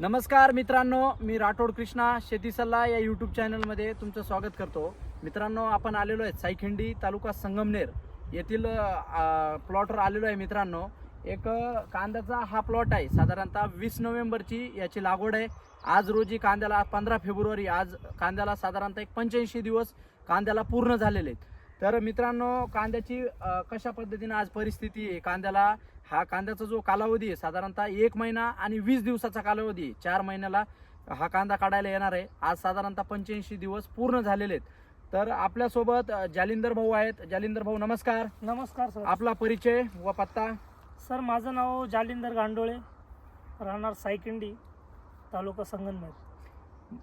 नमस्कार मित्रांनो मी राठोड कृष्णा शेती सल्ला या यूट्यूब चॅनलमध्ये तुमचं स्वागत करतो. मित्रांनो आपण आलेलो आहे साईखिंडी तालुका संगमनेर. येथील प्लॉटवर आलेलो आहे मित्रांनो. एक कांद्याचा हा प्लॉट आहे. साधारणतः वीस नोव्हेंबरची याची लागवड आहे. आज रोजी कांद्याला पंधरा फेब्रुवारी आज कांद्याला साधारणतः एक पंच्याऐंशी दिवस कांद्याला पूर्ण झालेले आहेत. तर मित्रांनो कांद्याची कशा पद्धतीने आज परिस्थिती आहे? कांद्याला हा कांद्याचा जो कालावधी आहे साधारणतः एक महिना आणि वीस दिवसाचा कालावधी आहे. चार महिन्याला हा कांदा काढायला येणार आहे. आज साधारणतः पंच्याऐंशी दिवस पूर्ण झालेले आहेत. तर आपल्यासोबत जालिंदर भाऊ आहेत. जालिंदर भाऊ नमस्कार. नमस्कार सर. आपला परिचय व पत्ता? सर माझं नाव जालिंदर गांडोळे. राहणार सायकिंडी तालुका संगमनेर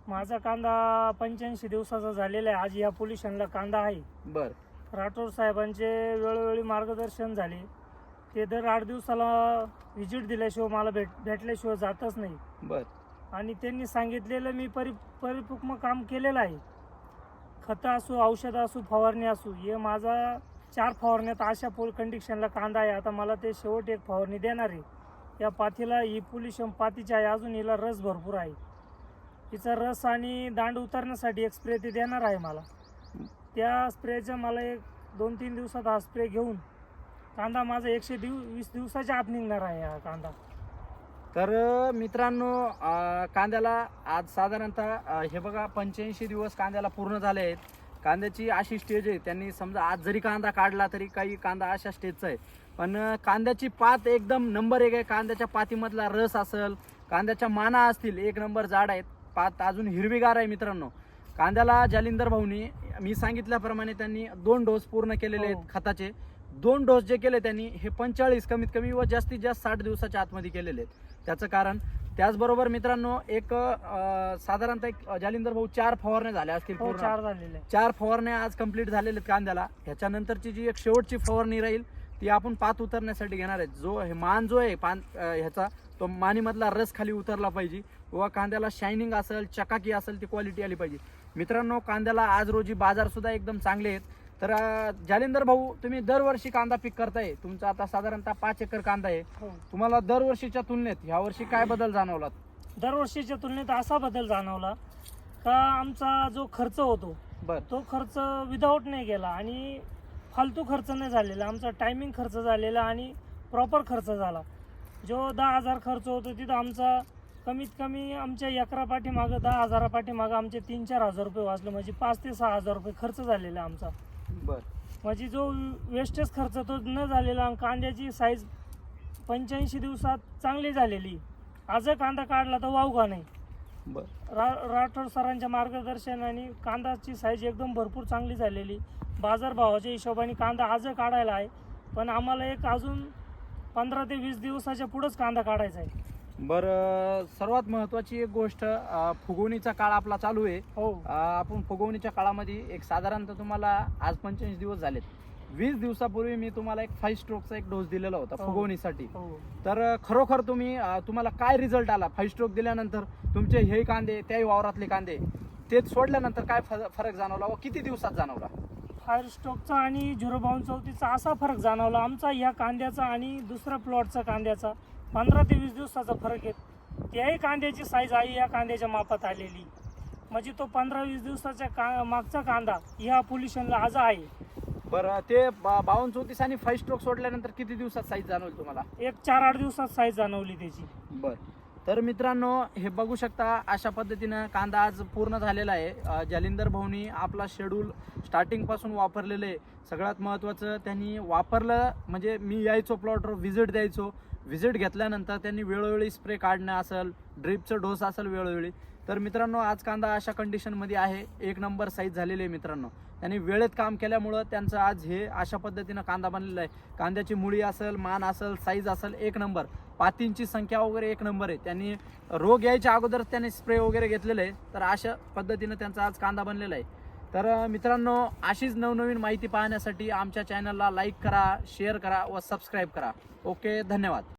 माझा कांदा पंच्याऐंशी दिवसाचा झालेला आहे. आज या पोल्युशनला कांदा आहे. बर. राठोड साहेबांचे वेळोवेळी मार्गदर्शन झाले. ते दर आठ दिवसाला व्हिजिट दिल्याशिवाय मला भेट भेटल्याशिवाय जातच नाही. बर. आणि त्यांनी सांगितलेलं मी परि परिपूर्ण काम केलेलं आहे. खतं असू औषधं असू फवारणी असू हे माझा चार फवारण्यात अशा पोल कंडिशनला कांदा आहे. आता मला ते शेवट एक फवारणी देणार आहे. या पाथीला ही पोल्युशन पातीची आहे अजून हिला रस भरपूर आहे. हिचा रस आणि दांड उतरण्यासाठी एक स्प्रे ते देणार आहे मला. त्या स्प्रेचा मला एक दोन तीन दिवसात हा स्प्रे घेऊन कांदा माझा एकशे दिव वीस दिवसाच्या आत निघणार आहे हा कांदा. तर मित्रांनो अ, कांद्याला आज साधारणतः अ, हे बघा पंच्याऐंशी दिवस कांद्याला पूर्ण झाले आहेत. कांद्याची अशी स्टेज आहे त्यांनी समजा आज जरी कांदा काढला तरी काही कांदा अशा स्टेजचा आहे. पण अ, कांद्याची पात एकदम नंबर एक आहे. कांद्याच्या पातीमधला रस असेल कांद्याच्या माना असतील एक नंबर जाड आहेत. पात अजून हिरवीगार आहे मित्रांनो. कांद्याला जालिंदर भाऊनी मी सांगितल्याप्रमाणे त्यांनी दोन डोस पूर्ण केलेले आहेत हो. खताचे. दोन डोस जे केले त्यांनी हे पंचेचाळीस कमीत कमी व जास्तीत जास्त साठ दिवसाच्या आतमध्ये केलेले आहेत. त्याचं कारण त्याचबरोबर मित्रांनो एक साधारणतः एक जालिंदर भाऊ चार फवारण्या झाल्या असतील हो चार झालेले. चार फवारण्या आज कंप्लीट झालेल्या आहेत कांद्याला. ह्याच्यानंतरची जी एक शेवटची फवारणी राहील ती आपण पात उतरण्यासाठी घेणार आहेत. जो हे मान जो आहे पान ह्याचा तो मानीमधला रस खाली उतरला पाहिजे व कांद्याला शायनिंग असेल चकाकी असेल ती क्वालिटी आली पाहिजे. मित्रांनो कांद्याला आज रोजी बाजार सुद्धा एकदम चांगले आहेत. तर जालिंदर भाऊ तुम्ही दरवर्षी कांदा पीक करताय. तुमचा आता साधारणतः पाच एकर कांदा आहे. हो. तुम्हाला दरवर्षीच्या तुलनेत ह्या वर्षी काय बदल जाणवला दरवर्षीच्या तुलनेत असा बदल जाणवला का आमचा जो खर्च होतो बर. तो खर्च विदाऊट नाही गेला आणि फालतू खर्च नाही झालेला. आमचा टायमिंग खर्च झालेला आणि प्रॉपर खर्च झाला. जो दहा हजार खर्च होतो तिथं आमचा कमीत कमी आमच्या एकरा पाठीमागं दहा हजारा पाठीमागं आमचे तीन चार हजार रुपये वाचले. म्हणजे पाच ते सहा हजार रुपये खर्च झालेला आमचा. म्हणजे जो वेस्टेज खर्च तो न झालेला आणि कांद्याची साईज पंच्याऐंशी दिवसात चांगली झालेली. आज कांदा काढला तर का नाही. बर. रा राठोड सरांच्या मार्गदर्शनाने कांद्याची साईज एकदम भरपूर चांगली झालेली. बाजारभावाच्या हिशोबाने कांदा आज काढायला आहे. पण आम्हाला एक अजून पंधरा ते वीस दिवसाच्या पुढंच कांदा काढायचा आहे. बरं सर्वात महत्वाची एक गोष्ट अं, फुगवणीचा काळ आपला चालू आहे. हो. अं, आपण फुगवणीच्या काळामध्ये एक साधारणतः तुम्हाला आज पंच्याऐंशी दिवस झालेत. वीस दिवसापूर्वी मी तुम्हाला एक फाईव्ह स्ट्रोकचा एक डोस दिलेला होता हो. फुगवणीसाठी. हो. तर अं, खरोखर तुम्ही अं, तुम्हाला काय रिझल्ट आला? फाईव्ह स्ट्रोक दिल्यानंतर तुमचे हे कांदे त्याही वावरातले कांदे ते सोडल्यानंतर काय फरक जाणवला व किती दिवसात जाणवला? फायर स्टॉकचा आणि झिरो बावन चौतीचा असा फरक जाणवला आमचा या कांद्याचा आणि दुसऱ्या प्लॉटचा कांद्याचा. पंधरा ते वीस दिवसाचा फरक आहे. त्याही कांद्याची साईज आहे या कांद्याच्या मापात आलेली. म्हणजे तो पंधरा वीस दिवसाच्या का मागचा कांदा या पोल्युशनला आज आहे. बरं ते बा- बावन्न चौतीस आणि फाईव्ह स्ट्रोक सोडल्यानंतर किती दिवसात साईज जाणवली तुम्हाला? एक चार आठ दिवसात साईज जाणवली त्याची. बर. तर मित्रांनो हे बघू शकता अशा पद्धतीनं कांदा आज पूर्ण झालेला आहे. जालिंदर भाऊनी आपला शेड्यूल स्टार्टिंगपासून वापरलेलं आहे. सगळ्यात महत्त्वाचं त्यांनी वापरलं म्हणजे मी यायचो प्लॉटवर व्हिजिट द्यायचो. व्हिजिट घेतल्यानंतर त्यांनी वेळोवेळी स्प्रे काढणं असेल ड्रीपचं डोस असेल वेळोवेळी. तर मित्रांनो आज कांदा अशा कंडिशनमध्ये आहे. एक नंबर साईज झालेली आहे मित्रांनो. त्यांनी वेळेत काम केल्यामुळं त्यांचं आज हे अशा पद्धतीनं कांदा बनलेला आहे. कांद्याची मुळी असेल मान असेल साईज असेल एक नंबर पातींची संख्या वगैरे एक नंबर आहे. त्यांनी रोग यायच्या अगोदर त्यांनी स्प्रे वगैरे घेतलेलं आहे. तर अशा पद्धतीनं त्यांचा आज कांदा बनलेला आहे. तर मित्रांनो अशीच नवनवीन माहिती पाहण्यासाठी आमच्या चॅनलला लाईक करा शेअर करा व सबस्क्राईब करा. ओके धन्यवाद.